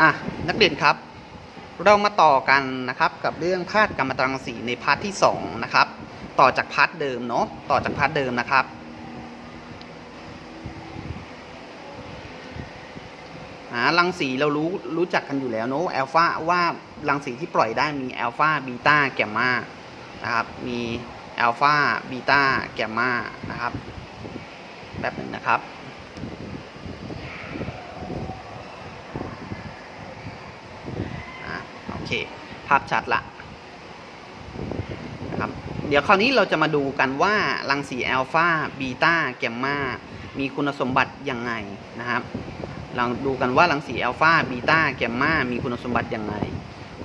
อะนักเรียนครับ เรามาต่อกันนะครับกับเรื่องพาดกรรมตรังสีในพาร์ทที่2นะครับต่อจากพาร์ทเดิมเนาะต่อจากพาร์ทเดิมนะครับ อ่ารังสีเรารู้รู้จักกันอยู่แล้วเนาะแอลฟาว่ารังสีที่ปล่อยได้มีแอลฟาบีตาแกมมานะครับมีแอลฟาบีตาแกมมานะครับแบบหนึ่งนะครับ อะโอ เค ภาพชัดละนะครับเดี๋ยวคราวนี้เราจะมาดูกันว่ารังสีแอลฟาบีตาแกมมามีคุณสมบัติยังไงนะครับเราดูกันว่ารังสีแอลฟาบีตาแกมมามีคุณสมบัติยังไง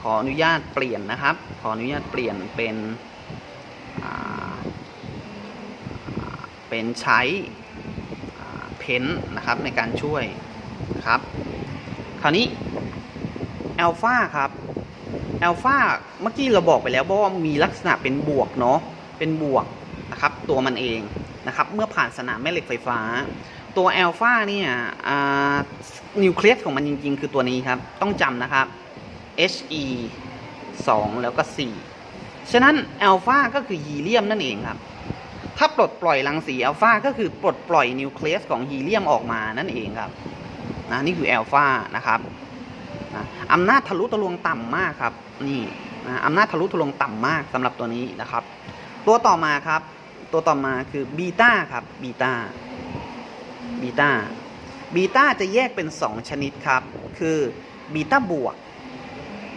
ขออนุญาตเปลี่ยนนะครับ ขออนุญาตเปลี่ยนเป็นเป็นใช้เพ้นนะครับในการช่วยนะครับ คราวนี้แอลฟาครับ อลฟาเมื่อกี้เราบอกไปแล้วว่ามีลักษณะเป็นบวกเนาะเป็นบวกนะครับตัวมันเองนะครับเมื่อผ่านสนามแม่เหล็กไฟฟ้า ตัวแอลฟาเนี่ยนิวเคลียสของมันจริง ๆ คือตัวนี้ครับ ต้องจำนะครับ He 2 แล้วก็ 4 ฉะนั้นแอลฟาก็คือฮีเลียมนั่นเองครับ ถ้าปลดปล่อยรังสีแอลฟาก็คือปลดปล่อยนิวเคลียสของฮีเลียมออกมานั่นเองครับนะนี่คือแอลฟานะครับนะอำนาจทะลุทะลวงต่ำมากครับ นี่นะอำนาจทะลุทะลวงต่ำมากสำหรับตัวนี้นะครับ ตัวต่อมาครับ ตัวต่อมาคือบีต้าครับบีต้าบีต้าบีต้าจะแยกเป็น 2 ชนิดครับ คือบีต้าบวก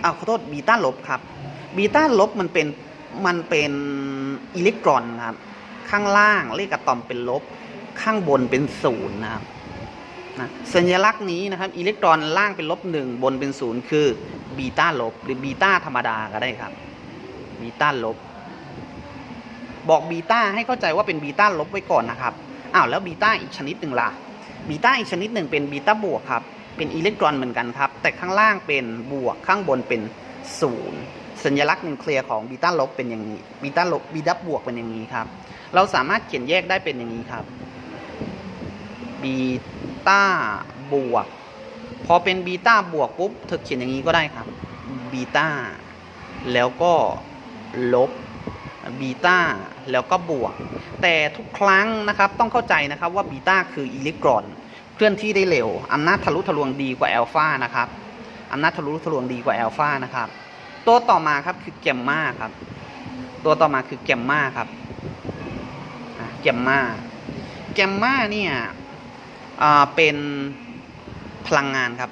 เอาขอโทษบีต้าลบครับบีต้าลบมันเป็นมันเป็นอิเล็กตรอนครับ ข้างล่างเลขอะตอมเป็นลบ ข้างบนเป็นศูนย์นะครับ นะสัญลักษณ์นี้นะครับอิเล็กตรอนล่างเป็นลบหนึ่งบนเป็นศูนย์คือบีต้าลบหรือบีต้าธรรมดาก็ได้ครับบีต้าลบ บอกบีต้าให้เข้าใจว่าเป็นบีต้าลบไว้ก่อนนะครับอ้าวแล้วบีต้าอีกชนิดหนึ่งล่ะบีต้าอีกชนิดหนึ่งเป็นบีต้าบวกครับเป็นอิเล็กตรอนเหมือนกันครับ แต่ข้างล่างเป็นบวกข้างบนเป็นศูนย์สัญลักษณ์นิวเคลียร์ของบีต้าลบเป็นอย่างนี้บีต้าลบบีตาบวกเป็นอย่างนี้ครับ เราสามารถเขียนแยกได้เป็นอย่างนี้ครับบี ต้าบวก พอเป็นบีต้าบวกปุ๊บเธอเขียนอย่างนี้ก็ได้ครับบีต้าแล้วก็ลบบีต้าแล้วก็บวก แต่ทุกครั้งนะครับต้องเข้าใจนะครับว่าบีต้าคืออิเล็กตรอน เคลื่อนที่ได้เร็วอำนาจทะลุทะลวงดีกว่าแอลฟานะครับอำนาจทะลุทะลวงดีกว่าแอลฟานะครับ ตัวต่อมาครับคือแกมมาครับ ตัวต่อมาคือแกมมาครับแกมมาแกมมาเนี่ย เป็นพลังงานครับ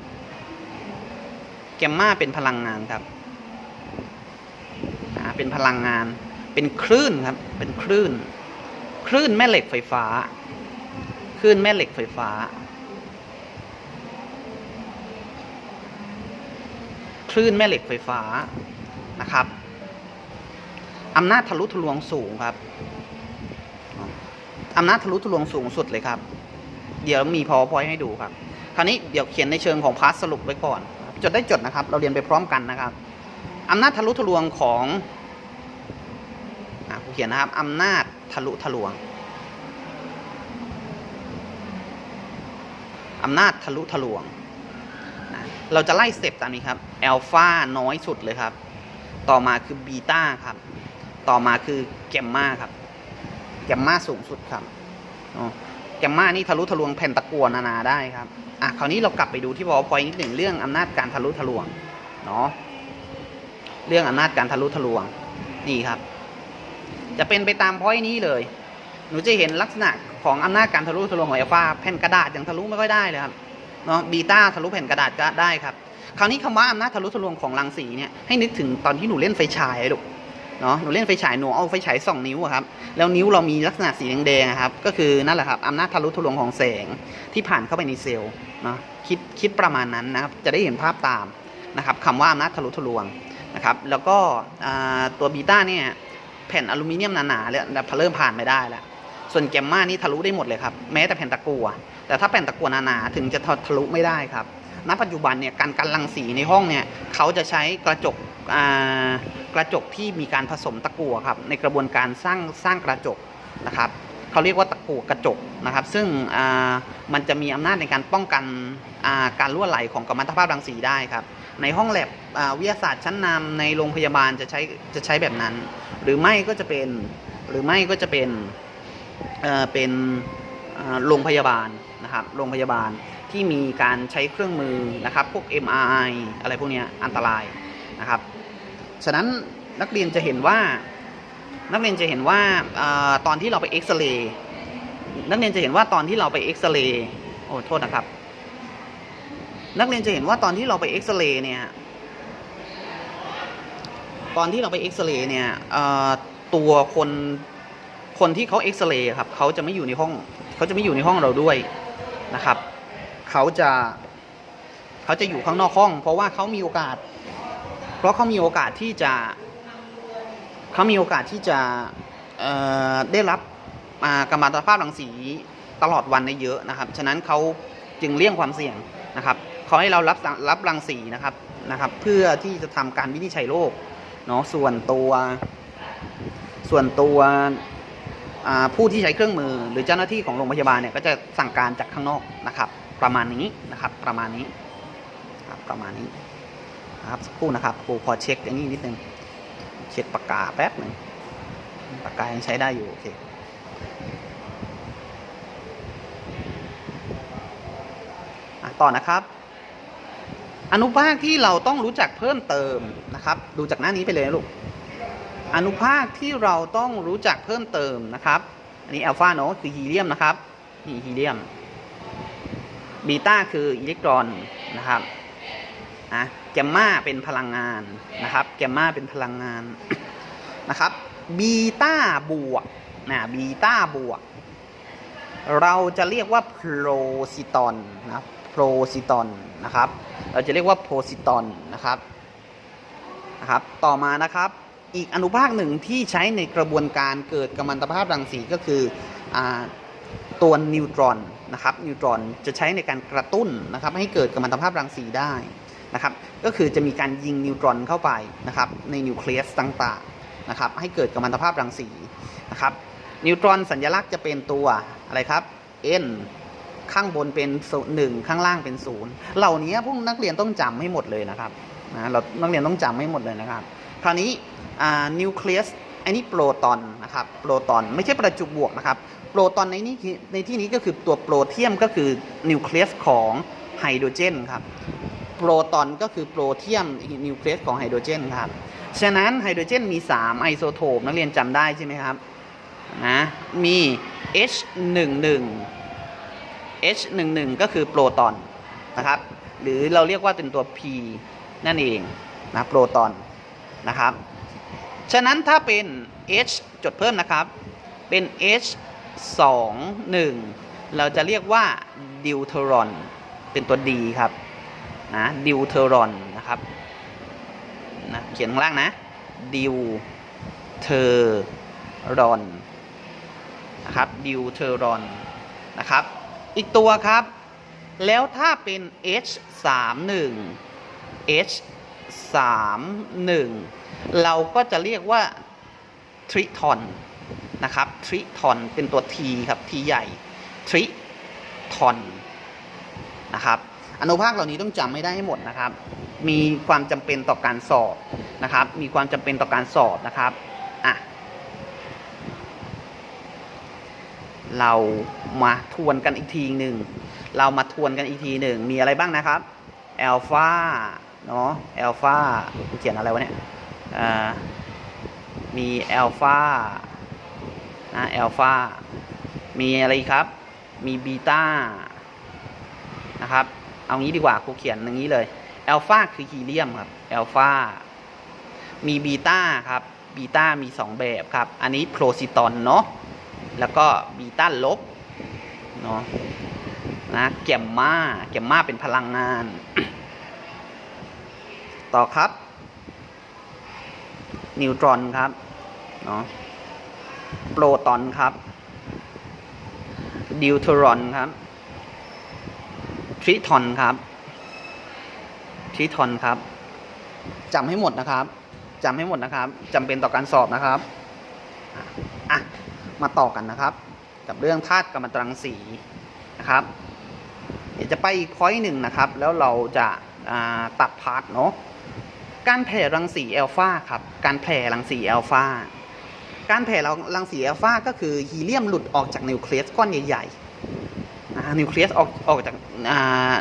แกมมาเป็นพลังงานครับอ่าเป็นพลังงาน เป็นคลื่นครับ เป็นคลื่น คลื่นแม่เหล็กไฟฟ้า คลื่นแม่เหล็กไฟฟ้า คลื่นแม่เหล็กไฟฟ้านะครับอำนาจทะลุทะลวงสูงครับอำนาจทะลุทะลวงสูงสุดเลยครับ เดี๋ยวมี powerpoint ให้ดูครับ คราวนี้เดี๋ยวเขียนในเชิงของพาร์ทสรุปไว้ก่อน จดได้จดนะครับ เราเรียนไปพร้อมกันนะครับอำนาจทะลุทะลวงของอะผมเขียนนะครับอำนาจทะลุทะลวงอำนาจทะลุทะลวง เราจะไล่สเต็ปตามนี้ครับแอลฟาน้อยสุดเลยครับ ต่อมาคือบีตาครับ ต่อมาคือแกมมาครับ แกมมาสูงสุดครับอ๋อ แกมมานี่ทะลุทะลวงแผ่นตะกั่วนานาได้ครับอะคราวนี้เรากลับไปดูที่ powerpoint นิดหนึ่งเรื่องอำนาจการทะลุทะลวงเนาะเรื่องอำนาจการทะลุทะลวงนี่ครับ จะเป็นไปตาม point นี้เลย หนูจะเห็นลักษณะของอำนาจการทะลุทะลวงของอัลฟาแผ่นกระดาษยังทะลุไม่ค่อยได้เลยครับเนาะบีต้าทะลุแผ่นกระดาษก็ได้ครับ คราวนี้คำว่าอำนาจทะลุทะลวงของรังสีเนี่ยให้นึกถึงตอนที่หนูเล่นไฟฉายลูก เนาะหนูเล่นไฟฉายหนูเอาไฟฉายสองนิ้วอะครับแล้วนิ้วเรามีลักษณะสีแดงๆครับก็คือนั่นแหละครับอำนาจทะลุทะลวงของแสงที่ผ่านเข้าไปในเซลล์เนาะคิดคิดประมาณนั้นนะครับจะได้เห็นภาพตามนะครับคำว่าอำนาจทะลุทะลวงนะครับแล้วก็ตัวบีต้าเนี่ยแผ่นอลูมิเนียมหนาๆเลยเริ่มผ่านไม่ได้แล้วส่วนแกมมานี่ทะลุได้หมดเลยครับแม้แต่แผ่นตะกั่วแต่ถ้าแผ่นตะกั่วหนาๆถึงจะทะลุไม่ได้ครับณปัจจุบันเนี่ยการกันรังสีในห้องเนี่ยเขาจะใช้กระจกอ่า กระจกที่มีการผสมตะกั่วครับในกระบวนการสร้างสร้างกระจกนะครับเขาเรียกว่าตะกั่วกระจกนะครับ ซึ่งมันจะมีอำนาจในการป้องกันการรั่วไหลของกัมมันตภาพรังสีได้ครับ ในห้องแลบวิทยาศาสตร์ชั้นนำในโรงพยาบาลจะใช้จะใช้แบบนั้น หรือไม่ก็จะเป็นหรือไม่ก็จะเป็นเเป็นโรงพยาบาลนะครับโรงพยาบาลที่มีการใช้เครื่องมือนะครับ พวก MRI อะไรพวกนี้อันตรายนะครับ ฉะนั้นนักเรียนจะเห็นว่านักเรียนจะเห็นว่าอตอนที่เราไปเอ็กซเรย์นักเรียนจะเห็นว่าตอนที่เราไปเอ็กซเรย์โอ้โทษนะครับ นักเรียนจะเห็นว่าตอนที่เราไปเอ็กซเรย์เนี่ยตอนที่เราไปเอ็กซเรย์เนี่ยตัวคนคนที่เขาเอ็กซเรย์ครับเขาจะไม่อยู่ในห้องเขาจะไม่อยู่ในห้องเราด้วยนะครับเขาจะเขาจะอยู่ข้างนอกห้อง เพราะว่าเขามีโอกาส เพราะเขามีโอกาสที่จะเขามีโอกาสที่จะได้รับกัมมันตภาพรังสีตลอดวันได้เยอะนะครับ ฉะนั้นเขาจึงเลี่ยงความเสี่ยงนะครับเขาให้เรารับรับรังสีนะครับนะครับ เพื่อที่จะทำการวินิจฉัยโรคเนาะส่วนตัวส่วนตัวผู้ที่ใช้เครื่องมือ หรือเจ้าหน้าที่ของโรงพยาบาลเนี่ยก็จะสั่งการจากข้างนอกนะครับ ประมาณนี้นะครับ ประมาณนี้ครับประมาณนี้ นะครับสักครู่นะครับครูพอเช็คอันนี้นิดนึงเช็คปากกาแป๊บหนึ่งปากกายังใช้ได้อยู่โอเคต่อนะครับ อนุภาคที่เราต้องรู้จักเพิ่มเติมนะครับ ดูจากหน้านี้ไปเลยนะลูกอนุภาคที่เราต้องรู้จักเพิ่มเติมนะครับ อันนี้อัลฟาเนาะคือฮีเลียมนะครับนี่ฮีเลียมบีต้าคืออิเล็กตรอนนะครับ นะแกมมาเป็นพลังงานนะครับ แกมมาเป็นพลังงานนะครับบีต้าบวกนะบีต้าบวก เราจะเรียกว่าโพรซิตอนนะโพรซิตอนนะครับ เราจะเรียกว่าโพรซิตอนนะครับนะครับ ต่อมานะครับ อีกอนุภาคหนึ่งที่ใช้ในกระบวนการเกิดกัมมันตภาพรังสีก็คืออตัวนิวตรอนนะครับนิวตรอนจะใช้ในการกระตุ้นนะครับ ให้เกิดกัมมันตภาพรังสีได้ นะครับ ก็คือจะมีการยิงนิวตรอนเข้าไปนะครับในนิวเคลียสต่างๆนะครับให้เกิดกัมมันตภาพรังสีนะครับนิวตรอนสัญลักษณ์จะเป็นตัวอะไรครับ N ข้างบนเป็นหนึ่งข้างล่างเป็นศูนย์เหล่านี้พวกนักเรียนต้องจำให้หมดเลยนะครับนะเรานักเรียนต้องจำให้หมดเลยนะครับ คราวนี้นิวเคลียสอันนี้โปรตอนนะครับโปรตอนไม่ใช่ประจุบวกนะครับโปรตอนในนี้ในที่นี้ก็คือตัวโปรเทียมก็คือนิวเคลียสของไฮโดรเจนครับ โปรตอนก็คือโปรเทียมนิวเคลียสของไฮโดรเจนครับ ฉะนั้นไฮโดรเจนมี 3 ไอโซโทปนักเรียนจำได้ใช่ไหมครับนะมี H11 H11 ก็คือโปรตอนนะครับ หรือเราเรียกว่าเป็นตัว P นั่นเองนะโปรตอนนะครับ ฉะนั้นถ้าเป็น H จดเพิ่มนะครับ เป็น H21 เราจะเรียกว่าดิวเทอรอน เป็นตัว D ครับ นะดิวเทอรอนนะครับนะเขียนข้างล่างนะดิวเทอรอนนะครับดิวเทอรอนนะครับ อีกตัวครับ แล้วถ้าเป็น H 3 1 H 3 1เราก็จะเรียกว่าทริทอนนะครับทริทอนเป็นตัว T ครับ T ใหญ่ทริทอนนะครับ อนุภาคเหล่านี้ต้องจำไม่ได้ให้หมดนะครับ มีความจำเป็นต่อการสอบนะครับ มีความจำเป็นต่อการสอบนะครับอะเรามาทวนกันอีกทีหนึ่ง เรามาทวนกันอีกทีหนึ่ง มีอะไรบ้างนะครับแอลฟาเนาะแอลฟาเขียนอะไรวะเนี่ยอ่ามีแอลฟานะแอลฟามีอะไรครับ มีบีตานะครับ เอางี้ดีกว่าครูเขียนอย่างนี้เลยแอลฟาคือฮีเลียมครับแอลฟามีบีตาครับบีตามี 2 แบบครับ อันนี้โพรซิตอนเนาะแล้วก็บีตาลบเนาะนะแกมมาแกมมาเป็นพลังงาน ต่อครับ นิวตรอนครับเนาะโปรตอนครับดิวเทอรอนครับ ทริทอนครับทริทอนครับจำให้หมดนะครับจำให้หมดนะครับจำเป็นต่อการสอบนะครับอะมาต่อกันนะครับ กับเรื่องธาตุกัมมันตรังสีนะครับ เดี๋ยวจะไปอีกพอยต์หนึ่งนะครับ แล้วเราจะาตัดพาร์ทเนาะการแผ่รังสีแอลฟาครับ การแผ่รังสีแอลฟาการแผ่รังสีแอลฟาก็คือฮีเลียมหลุดออกจากนิวเคลียสก้อนใหญ่ๆ นะนิวเคลียสออกออกจาก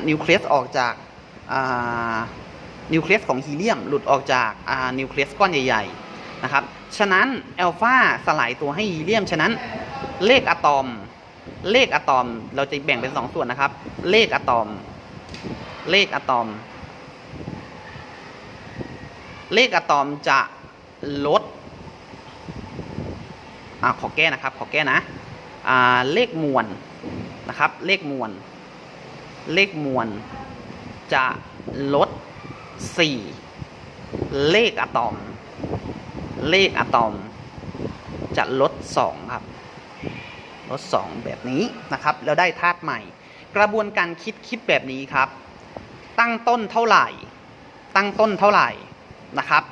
นิวเคลียสออกจากนิวเคลียสของฮีเลียม หลุดออกจากนิวเคลียสก้อนใหญ่ๆนะครับฉะนั้นแอลฟาสลายตัวให้ฮีเลียม ฉะนั้นเลขอะตอม เลขอะตอมเราจะแบ่งเป็นสองส่วนนะครับ เลขอะตอม เลขอะตอม เลขอะตอมจะลดอขอแก้นะครับ ขอแก้นะเลขมวล นะครับ เลขมวล เลขมวล จะลด 4 เลขอะตอม เลขอะตอม จะลด 2 ครับ ลด 2 แบบนี้นะครับ แล้วได้ธาตุใหม่ กระบวนการคิดคิดแบบนี้ครับ ตั้งต้นเท่าไหร่ ตั้งต้นเท่าไหร่นะครับ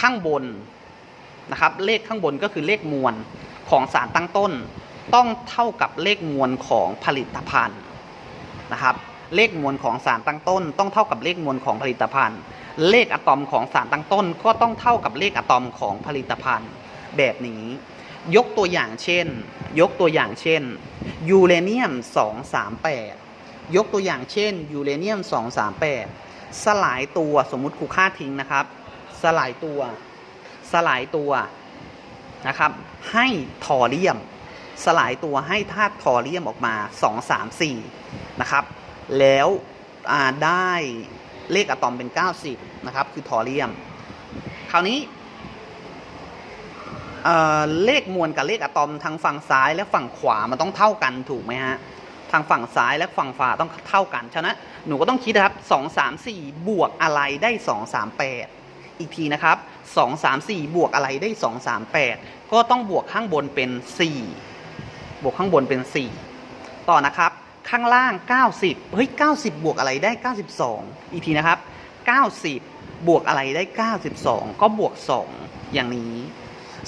ข้างบนนะครับ เลขข้างบนก็คือเลขมวลของสารตั้งต้น ต้องเท่ากับเลขมวลของผลิตภัณฑ์นะครับ เลขมวลของสารตั้งต้น ต้องเท่ากับเลขมวลของผลิตภัณฑ์ เลขอะตอมของสารตั้งต้น ก็ต้องเท่ากับเลขอะตอมของผลิตภัณฑ์แบบนี้ ยกตัวอย่างเช่น ยกตัวอย่างเช่นยูเรเนียม 238 ยกตัวอย่างเช่นยูเรเนียม 238 สลายตัวสมมุติครูค่าทิ้งนะครับ สลายตัว สลายตัวนะครับ ให้ทอเรียม สลายตัวให้ธาตุทอเรียมออกมา 2 3 4 นะครับ แล้วได้เลขอะตอมเป็น 90 นะครับ คือทอเรียม คราวนี้เเลขมวลกับเลขอะตอมทางฝั่งซ้ายและฝั่งขวามันต้องเท่ากันถูกไหมฮะทางฝั่งซ้ายและฝั่งขวาต้องเท่ากัน ฉะนั้นหนูก็ต้องคิดนะครับ 2 3 4 บวกอะไรได้ 2 3 8 อีกทีนะครับ 2 3 4 บวกอะไรได้ 2 3 8 ก็ต้องบวกข้างบนเป็น 4 บวกข้างบนเป็น 4 ต่อนะครับ ข้างล่าง 90 เฮ้ย 90 บวกอะไรได้ 92 อีกทีนะครับ 90 บวกอะไรได้ 92 ก็บวก 2 อย่างนี้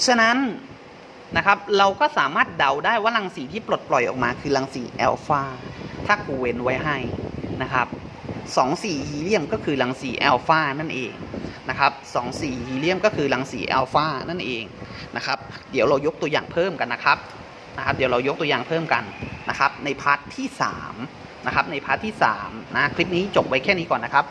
ฉะนั้นนะครับเราก็สามารถเดาได้ว่ารังสีที่ปลดปล่อยออกมาคือรังสีแอลฟาถ้าครูเว้นไว้ให้นะครับสองสีฮีเลียมก็คือรังสีแอลฟานั่นเองนะครับสองสีฮีเลียมก็คือรังสีแอลฟานั่นเองนะครับ เดี๋ยวเรายกตัวอย่างเพิ่มกันนะครับ นะครับเดี๋ยวเรายกตัวอย่างเพิ่มกันนะครับในพาร์ทที่3นะครับในพาร์ทที่3นะคลิปนี้จบไว้แค่นี้ก่อนนะครับ